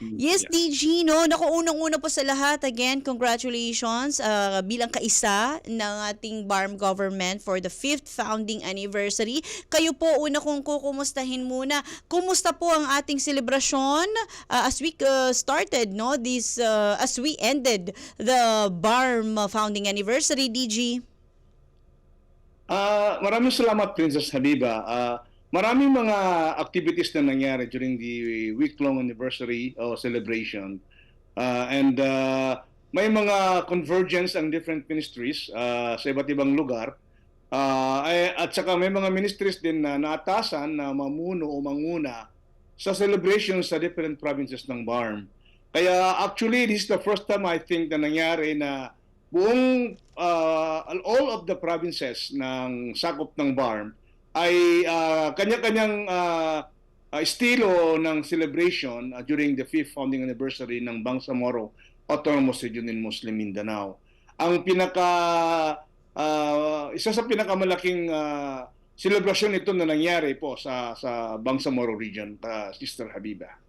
Yes, Yeah. DG, no? Naku, unang-una po sa lahat, again, congratulations uh, bilang kaisa ng ating BARM government for the 5th founding anniversary. Kayo po, una kong kukumustahin muna. Kumusta po ang ating selebrasyon uh, as we uh, started, no? This, uh, as we ended the BARM founding anniversary, DG? Ah, maraming salamat Princess Habiba. Ah, maraming mga activities na nangyari during the week-long anniversary o celebration. Ah, and ah, may mga convergence ang different ministries ah, sa iba't ibang lugar. Ah, ay- at saka may mga ministries din na naatasan na mamuno o manguna sa celebration sa different provinces ng BARM. Kaya actually, this is the first time I think na nangyari na buong uh, all of the provinces ng sakop ng BARM ay uh, kanya-kanyang uh, uh, estilo ng celebration uh, during the fifth founding anniversary ng Bangsamoro Autonomous Region in Muslim Mindanao. Ang pinaka uh, isa sa pinakamalaking uh, celebration ito na nangyari po sa sa Bangsamoro region, uh, Sister Habiba.